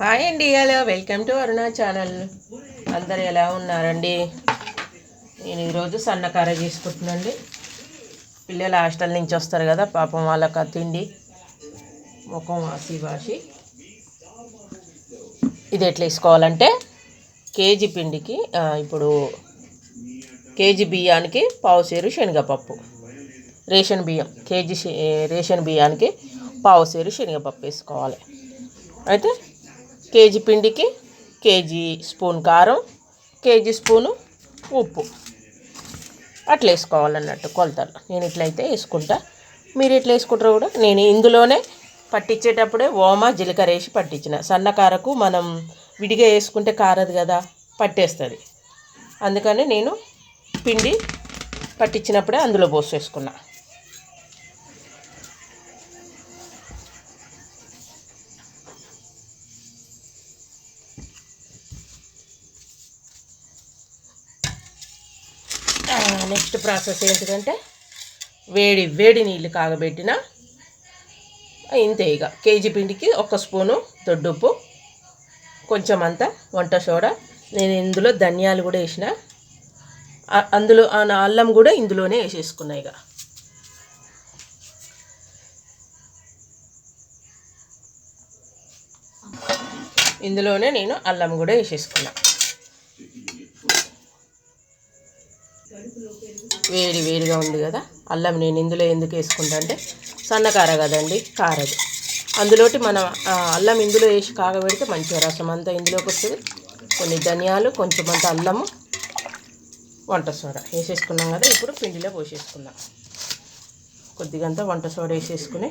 Hi అండి hello. Welcome to Aruna channel. అందరు ఎలా ఉన్నారండి? నేను ఈరోజు సన్నకార చేసుకుంటున్నాండి పిల్లలు హాస్టల్ నుంచి వస్తారు కదా పాపం వాళ్ళకి తిండి. ముఖం వాసి వాసి. ఇది ఎట్లా వేసుకోవాలంటే కేజీ పిండికి ఇప్పుడు కేజీ బియ్యానికి పావుసేరు శనగపప్పు. రేషన్ బియ్యం కేజీ రేషన్ బియ్యానికి పావుసేరు శనగపప్పు వేసుకోవాలి. అయితే కేజీ పిండికి కేజీ స్పూన్ కారం కేజీ స్పూను ఉప్పు. అట్లా వేసుకోవాలన్నట్టు కొలతలు. నేను ఇట్లయితే వేసుకుంటా. మీరు ఇట్లా వేసుకుంటారు కూడా నేను ఇందులోనే పట్టించేటప్పుడే ఓమా జీలకర్ర వేసి పట్టించిన. సన్న కారకు మనం విడిగా వేసుకుంటే కారదు కదా పట్టేస్తుంది. అందుకని నేను పిండి పట్టించినప్పుడే అందులో పోసేసుకున్నా నెక్స్ట్ ప్రాసెస్ ఏంటిదంటే వేడి వేడి నీళ్ళు కాగబెట్టిన ఇంతే ఇక. కేజీ పిండికి ఒక స్పూను దొడ్డుప్పు కొంచెం అంత వంట సోడా. నేను ఇందులో ధనియాలు కూడా వేసిన. అందులో ఆ నా అల్లం కూడా ఇందులోనే వేసేసుకున్నా ఇక. ఇందులోనే నేను అల్లం కూడా వేసేసుకున్నాను వేడి వేడిగా ఉంది కదా. అల్లం నేను ఇందులో ఎందుకు వేసుకుంటా అంటే సన్నకార కదండి కారది. అందులోటి మనం అల్లం ఇందులో వేసి కాగబెడితే మంచిగా రసం అంతా ఇందులోకి వస్తుంది. కొన్ని ధనియాలు కొంచెం అంత అల్లము వంట సోడా వేసేసుకున్నాం కదా. ఇప్పుడు పిండిలో పోసేసుకుందాం. కొద్దిగంత వంట సోడా వేసేసుకుని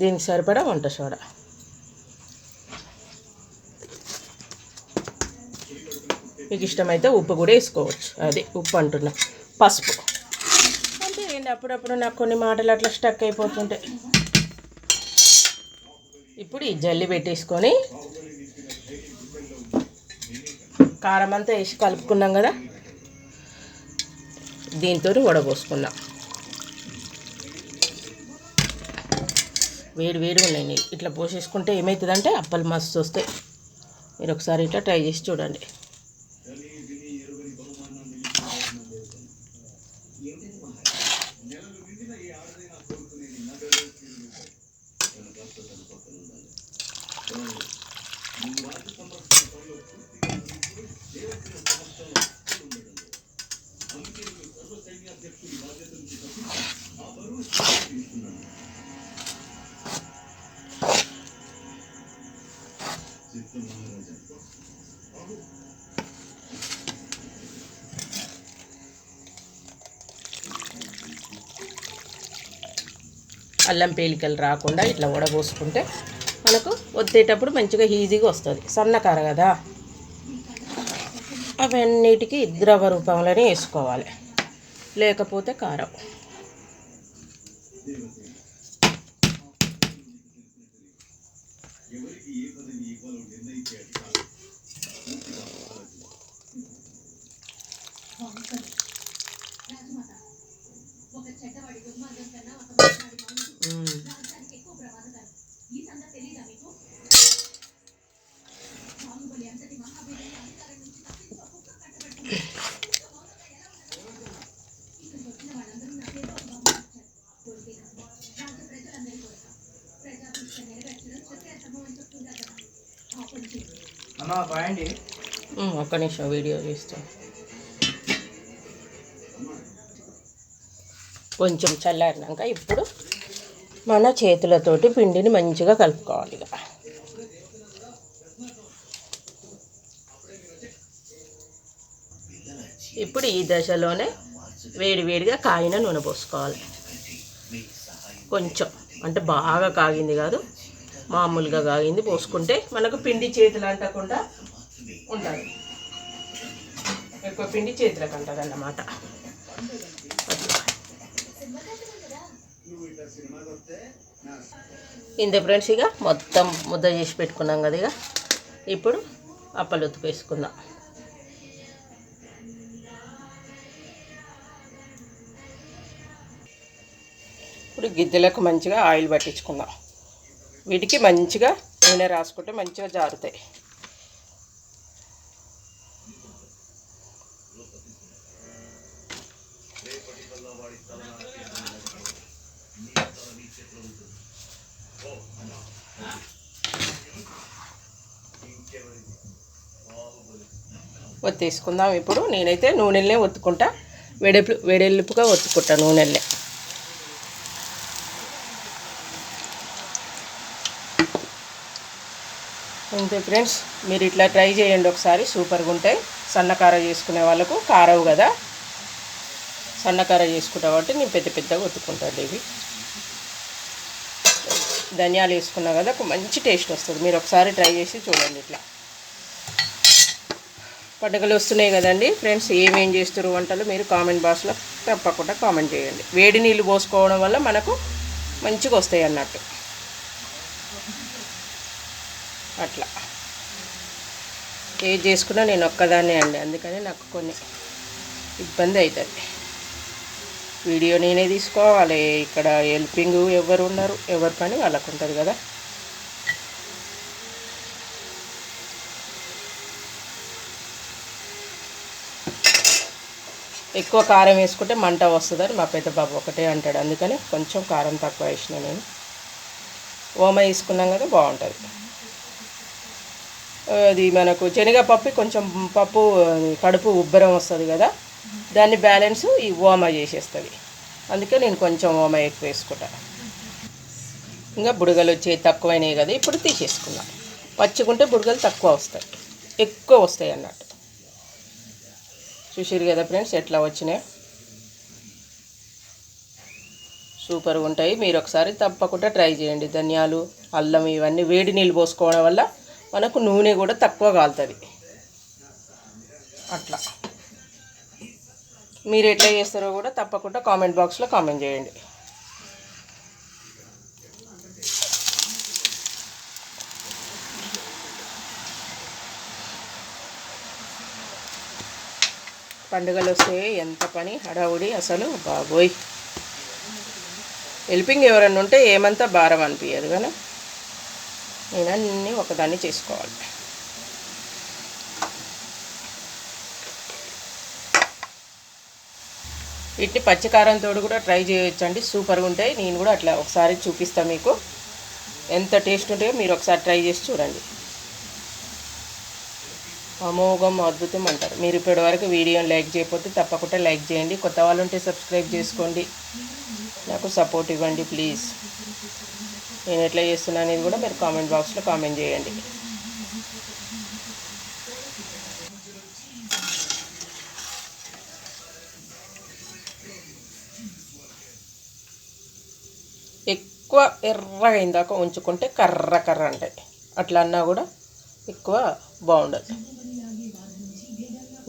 దీనికి సరిపడా వంట సోడా. మీకు ఇష్టమైతే ఉప్పు కూడా వేసుకోవచ్చు. అది ఉప్పు అంటున్నా. పసుపు. అంతే ఏంటి? అప్పుడప్పుడు నాకు కొన్ని మాటలు అట్లా స్టక్ అయిపోతుంటాయి ఇప్పుడు ఈ జల్లి పెట్టేసుకొని కారం అంతా వేసి కలుపుకున్నాం కదా? దీంతో వడపోసుకున్నాం వేడి వేడి ఉన్నాయి నీళ్ళు. ఇట్లా పోసేసుకుంటే ఏమవుతుందంటే అప్పలు మస్తు వస్తాయి. మీరు ఒకసారి ఇట్లా ట్రై చేసి చూడండి. అల్లం పేలికలు రాకుండా ఇట్లా వడబోసుకుంటే మనకు వత్తేటప్పుడు మంచిగా ఈజీగా వస్తుంది. సన్నకార కదా? అవన్నిటికీ ద్రవ రూపంలోనే వేసుకోవాలి. లేకపోతే కారం. మ్మ్. ఒక్క నిమిషం వీడియో చేస్తాను కొంచెం చల్లారినాక ఇప్పుడు మన చేతులతోటి పిండిని మంచిగా కలుపుకోవాలి ఇక. ఇప్పుడు ఈ దశలోనే వేడి వేడిగా కాగిన నూనె పోసుకోవాలి. కొంచెం అంటే బాగా కాగింది కాదు. మామూలుగా కాగింది పోసుకుంటే మనకు పిండి చేతులు అంటకుండా ఉంటుంది. ఎక్కువ పిండి చేతులకు అంటుంది అన్నమాట ఇంత ఇంతే ఫ్రెండ్స్ ఇక మొత్తం ముద్ద చేసి పెట్టుకున్నాం కదా ఇక. ఇప్పుడు అప్పలు ఉతికేసుకుందాం. ఇప్పుడు గిద్దెలకు మంచిగా ఆయిల్ పట్టించుకుందాం. వీటికి మంచిగా నూనె రాసుకుంటే మంచిగా జారుతాయి. ఒత్తేసుకుందాం ఇప్పుడు. నేనైతే నూనెలనే ఒత్తుకుంటా. వెడెపు వెడెల్పుగా ఒత్తుకుంటా నూనెలనే. అంతే ఫ్రెండ్స్ మీరు ఇట్లా ట్రై చేయండి ఒకసారి. సూపర్గా ఉంటాయి. సన్నకార చేసుకునే వాళ్ళకు కారవు కదా. సన్నకార చేసుకుంటా కాబట్టి నేను పెద్ద పెద్దగా ఒత్తుకుంటాను ఇవి. ధనియాలు వేసుకున్నా కదా ఒక మంచి టేస్ట్ వస్తుంది. మీరు ఒకసారి ట్రై చేసి చూడండి ఇట్లా. పండుగలు వస్తున్నాయి కదండి ఫ్రెండ్స్ ఏమేం చేస్తారు వంటలు మీరు కామెంట్ బాక్స్లో తప్పకుండా కామెంట్ చేయండి. వేడి నీళ్ళు పోసుకోవడం వల్ల మనకు మంచిగా వస్తాయి అన్నట్టు. అట్లా. ఏది చేసుకున్నా నేను ఒక్కదాన్నే అండి. అందుకని నాకు కొన్ని ఇబ్బంది అవుతుంది వీడియో నేనే తీసుకోవాలి. ఇక్కడ హెల్పింగ్ ఎవరు ఉన్నారు ఎవరి పని వాళ్ళకు ఉంటుంది కదా. ఎక్కువ కారం వేసుకుంటే మంట వస్తుందని మా పెద్ద బాబు ఒకటే అంటాడు. అందుకని కొంచెం కారం తక్కువ వేసిన నేను. ఓమ వేసుకున్నాం కదా బాగుంటుంది. అది మనకు శనగపప్పు కొంచెం పప్పు కడుపు ఉబ్బరం వస్తుంది కదా. దాన్ని బ్యాలెన్స్ ఈ ఓమ చేసేస్తుంది. అందుకే నేను కొంచెం ఓమ ఎక్కువ వేసుకుంటాను ఇంకా బుడగలు వచ్చే తక్కువైనాయి కదా ఇప్పుడు తీసేసుకున్నాం. పచ్చుకుంటే బుడగలు తక్కువ వస్తాయి. ఎక్కువ వస్తాయి అన్నట్టు. చూసారు కదా ఫ్రెండ్స్ ఎట్లా వచ్చినాయి? సూపర్గా ఉంటాయి. మీరు ఒకసారి తప్పకుండా ట్రై చేయండి. ధనియాలు అల్లం ఇవన్నీ వేడి నీళ్ళు పోసుకోవడం వల్ల మనకు నూనె కూడా తక్కువ కాలుతుంది. అట్లా. మీరు ఎట్లా చేస్తారో కూడా తప్పకుండా కామెంట్ బాక్స్లో కామెంట్ చేయండి. పండుగలు వస్తే ఎంత పని హడావుడి అసలు బాబోయ్. హెల్పింగ్ ఎవరన్నా ఉంటే ఏమంతా భారం అనిపించదు కానీ నేను అన్నీ ఒకదాన్ని చేసుకోవాలి. వీటిని పచ్చికారంతో కూడా ట్రై చేయొచ్చండి. సూపర్గా ఉంటాయి. నేను కూడా అట్లా ఒకసారి చూపిస్తాను మీకు. ఎంత టేస్ట్ ఉంటాయో మీరు ఒకసారి ట్రై చేసి చూడండి. అమోఘం అద్భుతం అంటారు. మీరు ఇప్పటి వరకు వీడియోని లైక్ చేయకపోతే తప్పకుండా లైక్ చేయండి. కొత్త వాళ్ళు ఉంటే సబ్స్క్రైబ్ చేసుకోండి. నాకు సపోర్ట్ ఇవ్వండి ప్లీజ్. నేను ఎట్లా చేస్తున్నా అనేది కూడా మీరు కామెంట్ బాక్స్లో కామెంట్ చేయండి. ఎక్కువ ఎర్రగా ఇందాక ఉంచుకుంటే కర్ర కర్ర అంటాయి అట్లా అన్నా కూడా ఎక్కువ బాగుండదు.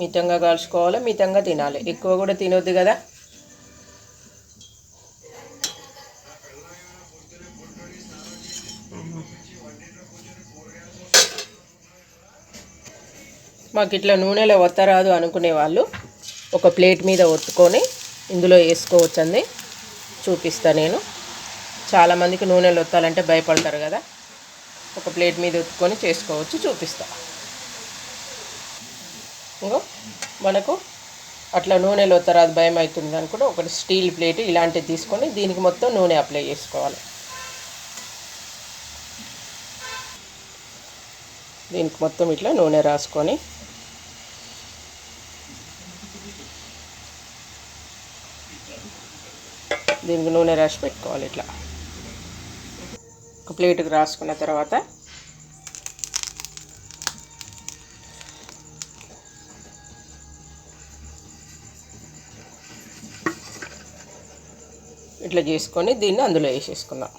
మితంగా కాల్చుకోవాలి మితంగా తినాలి. ఎక్కువ కూడా తినొద్దు కదా. మాకు ఇట్లా నూనెలో ఒత్తరాదు అనుకునే వాళ్ళు ఒక ప్లేట్ మీద ఒత్తుకొని ఇందులో వేసుకోవచ్చండి. చూపిస్తా నేను. చాలామందికి నూనెలు ఒత్తాలంటే భయపడతారు కదా. ఒక ప్లేట్ మీద ఒత్తుకొని చేసుకోవచ్చు చూపిస్తా. ఇంకో మనకు అట్లా నూనెలో ఒత్తరాదు భయం అవుతుంది అనుకుంటే ఒకటి స్టీల్ ప్లేట్ ఇలాంటివి తీసుకొని దీనికి మొత్తం నూనె అప్లై చేసుకోవాలి. దీనికి మొత్తం ఇట్లా నూనె రాసుకొని. దీనికి నూనె రాసి పెట్టుకోవాలి ఇట్లా. ఒక ప్లేట్కి రాసుకున్న తర్వాత ఇట్లా చేసుకొని దీన్ని అందులో వేసేసుకుందాం.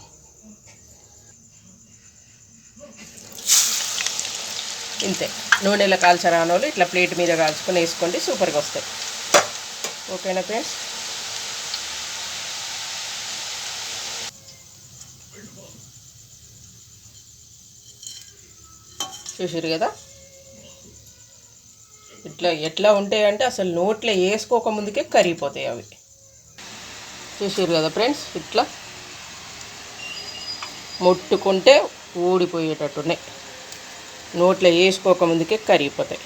ఇంతే. నూనెలో కాల్చరాని వాళ్ళు ఇట్లా ప్లేట్ మీద కాల్చుకొని వేసుకోండి సూపర్గా వస్తాయి. ఓకేనా ఫ్రెండ్స్? చూసారు కదా? ఇట్లా ఎట్లా ఉంటాయంటే అసలు నోట్లో వేసుకోక ముందుకే కరిగిపోతాయి అవి. చూసారు కదా ఫ్రెండ్స్? ఇట్లా ముట్టుకుంటే ఊడిపోయేటట్టున్నాయి. నోట్లో వేసుకోక ముందుకే కరిగిపోతాయి.